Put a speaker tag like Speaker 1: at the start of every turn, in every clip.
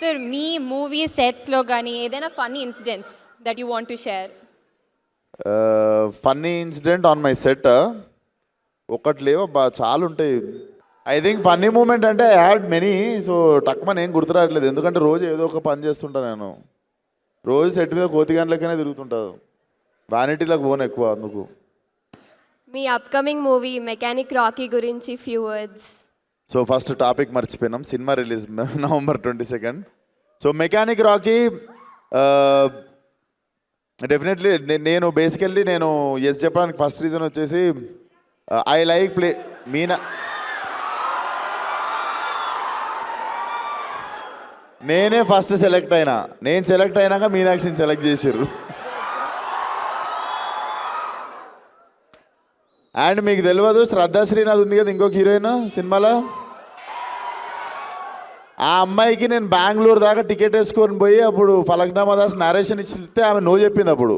Speaker 1: Sir మీ movie సెట్స్లో కానీ ఏదైనా funny incidents that you want to share
Speaker 2: funny incident on my set ఒకటి లేవు బా చాలా ఉంటాయి. ఐ థింక్ ఫన్నీ మూమెంట్ అంటే ఐ హ్యాడ్ మెనీ సో టక్మన్ ఏం గుర్తురావట్లేదు. ఎందుకంటే రోజు ఏదో ఒక పని చేస్తుంటా నేను. రోజు సెట్ మీద కోతి గంటలకనే తిరుగుతుంటాను వ్యానిటీలకు పోను ఎక్కువ అందుకు.
Speaker 3: మీ అప్కమింగ్ మూవీ మెకానిక్ రాకీ గురించి few words
Speaker 2: so first topic మర్చిపోయినాం. Cinema release November twenty second so Mechanic Rocky definitely నేను బేసికల్లీ నేను ఎస్ చెప్పడానికి ఫస్ట్ రీజన్ వచ్చేసి ఐ లైక్ ప్లే మీనా. నేనే ఫస్ట్ సెలెక్ట్ అయినా. నేను సెలెక్ట్ అయినాక మీనాక్షిని సెలెక్ట్ చేసారు అండ్ మీకు తెలియదు శ్రద్ధా శ్రీనాథ్ ఉంది కదా ఇంకొక హీరోయిన్ సినిమాలో? ఆ అమ్మాయికి నేను బెంగళూరు దాకా టికెట్ వేసుకొని పోయి అప్పుడు ఫలక్నామా దాస్ నరేషన్ ఇచ్చితే ఆమె నో చెప్పింది అప్పుడు.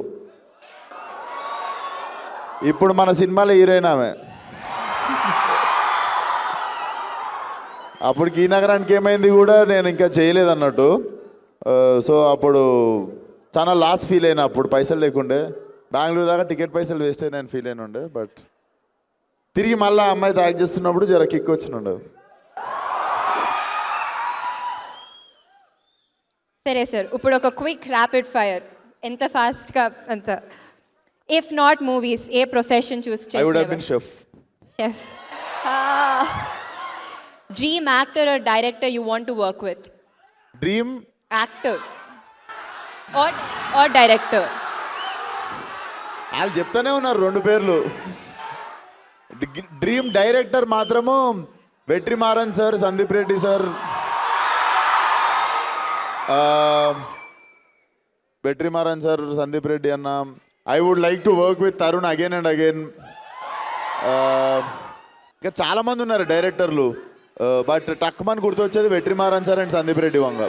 Speaker 2: ఇప్పుడు మన సినిమాలో హీరోయిన్ ఆమె. అప్పుడు ఈ నగరానికి ఏమైంది కూడా నేను ఇంకా చేయలేదు అన్నట్టు. సో అప్పుడు చాలా లాస్ ఫీల్ అయినా అప్పుడు పైసలు లేకుండే. బెంగళూరు దాకా టికెట్ పైసలు వేస్ట్ అయినా ఫీల్ అయిన ఉండే బట్ తిరిగి మళ్ళీ ఆ అమ్మాయితో యాక్ట్ చేస్తున్నప్పుడు జర కిక్ వచ్చినుండే.
Speaker 1: సరే సార్ ఇప్పుడు ఒక క్విక్ ర్యాపిడ్ ఫైర్ ఎంత ఫాస్ట్గా అంత. If not movies a profession choose
Speaker 2: chef
Speaker 1: chef dream actor or director you want to work with
Speaker 2: dream
Speaker 1: actor or or director
Speaker 2: వాళ్ళు చెప్తానే ఉన్నారు రెండు పేర్లు. డ్రీమ్ డైరెక్టర్ మాత్రము Vetri Maaran sir Sandeep Reddy sir. Vetri Maaran sir Sandeep Reddy అన్న. I would like to work with Tarun again and again ఇంకా చాలామంది ఉన్నారు డైరెక్టర్లు బట్ టక్మన్ గుర్తొచ్చేది Vetri Maaran sir and Sandeep Reddy Vanga.